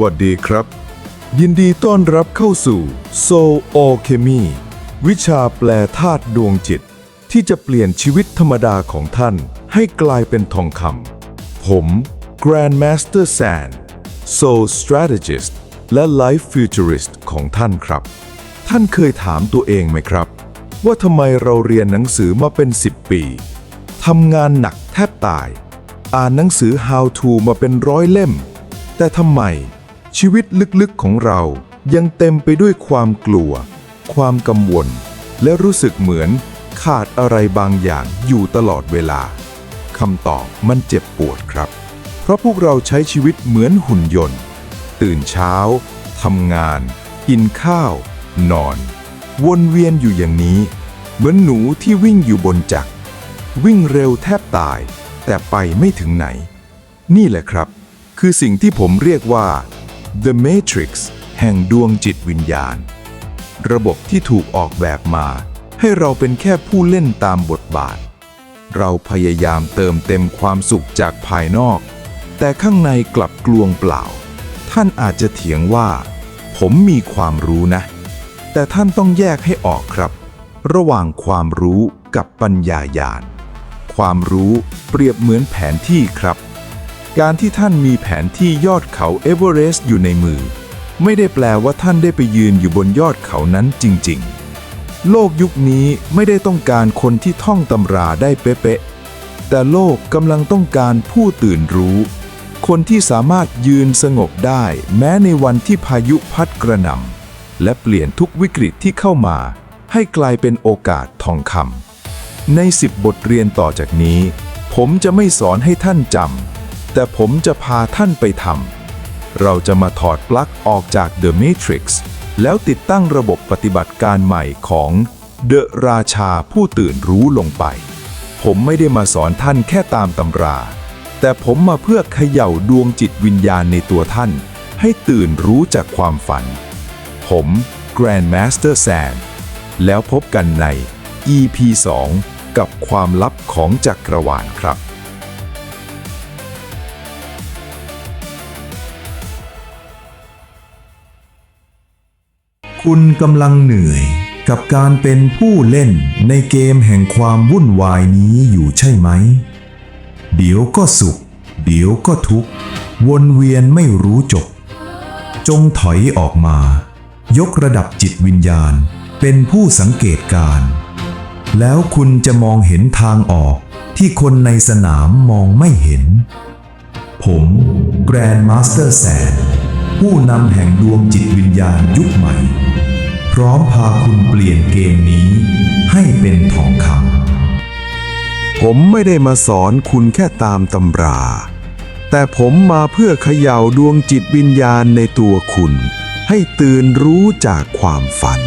วัสดีครับ ยินดีต้อนรับเข้าสู่ Soul Alchemy วิชาแปลธาตุดวงจิต ที่จะเปลี่ยนชีวิตธรรมดาของท่านให้กลายเป็นทองคำผม Grandmaster San Soul Strategist และ Life Futurist ของท่านครับ ท่านเคยถามตัวเองไหมครับ ว่าทำไมเราเรียนหนังสือมาเป็น 10 ปีทำงานหนักแทบตาย อ่านหนังสือ How to มาเป็นร้อยเล่ม แต่ทำไม ชีวิตลึกๆของเรายังเต็มไปด้วยความกลัว ความกังวล และรู้สึกเหมือนขาดอะไรบางอย่างอยู่ตลอดเวลาคำตอบมันเจ็บปวดครับ เพราะพวกเราใช้ชีวิตเหมือนหุ่นยนต์ ตื่นเช้าทำงาน กินข้าว นอน วนเวียนอยู่อย่างนี้ เหมือนหนูที่วิ่งอยู่บนจักร วิ่งเร็วแทบตาย แต่ไปไม่ถึงไหน นี่แหละครับ คือสิ่งที่ผมเรียกว่า The Matrix แห่งดวงจิตวิญญาณ ระบบที่ถูกออกแบบมา ให้เราเป็นแค่ผู้เล่นตามบทบาท เราพยายามเติมเต็มความสุขจากภายนอก แต่ข้างในกลับกลวงเปล่า ท่านอาจจะเถียงว่า ผมมีความรู้นะ แต่ท่านต้องแยกให้ออกครับ ระหว่างความรู้กับปัญญาญาณความรู้เปรียบเหมือนแผนที่ครับ การที่ท่านมีแผนที่ยอดเขาเอเวอเรสต์อยู่ในมือ ไม่ได้แปลว่าท่านได้ไปยืนอยู่บนยอดเขานั้นจริง ๆ โลกยุคนี้ไม่ได้ต้องการคนที่ท่องตำราได้เป๊ะๆแต่โลกกำลังต้องการผู้ตื่นรู้ คนที่สามารถยืนสงบได้แม้ในวันที่พายุพัดกระหน่ำและเปลี่ยนทุกวิกฤตที่เข้ามา ให้กลายเป็นโอกาสทองคำในสิบบทเรียนต่อจากนี้ ผมจะไม่สอนให้ท่านจำ แต่ผมจะพาท่านไปทำ เราจะมาถอดปลั๊กออกจาก The Matrix แล้วติดตั้งระบบปฏิบัติการใหม่ของ The ราชาผู้ตื่นรู้ลงไป ผมไม่ได้มาสอนท่านแค่ตามตำรา แต่ผมมาเพื่อเขย่าดวงจิตวิญญาณในตัวท่าน ให้ตื่นรู้จากความฝัน ผม Grandmaster San แล้วพบกันใน EP 2 กับความลับของจักรวาลครับ คุณกำลังเหนื่อยกับการเป็นผู้เล่นในเกมแห่งความวุ่นวายนี้อยู่ใช่ไหม เดี๋ยวก็สุข เดี๋ยวก็ทุกข์ วนเวียนไม่รู้จบ จงถอยออกมา ยกระดับจิตวิญญาณเป็นผู้สังเกตการ แล้วคุณจะมองเห็นทางออกที่คนในสนามมองไม่เห็น ผมแกรนด์มาสเตอร์แสน ผู้นำแห่งดวงจิตวิญญาณยุคใหม่ พร้อมพาคุณเปลี่ยนเกมนี้ให้เป็นทองคำผมไม่ได้มาสอนคุณแค่ตามตำรา แต่ผมมาเพื่อเขย่าดวงจิตวิญญาณในตัวคุณ ให้ตื่นรู้จากความฝัน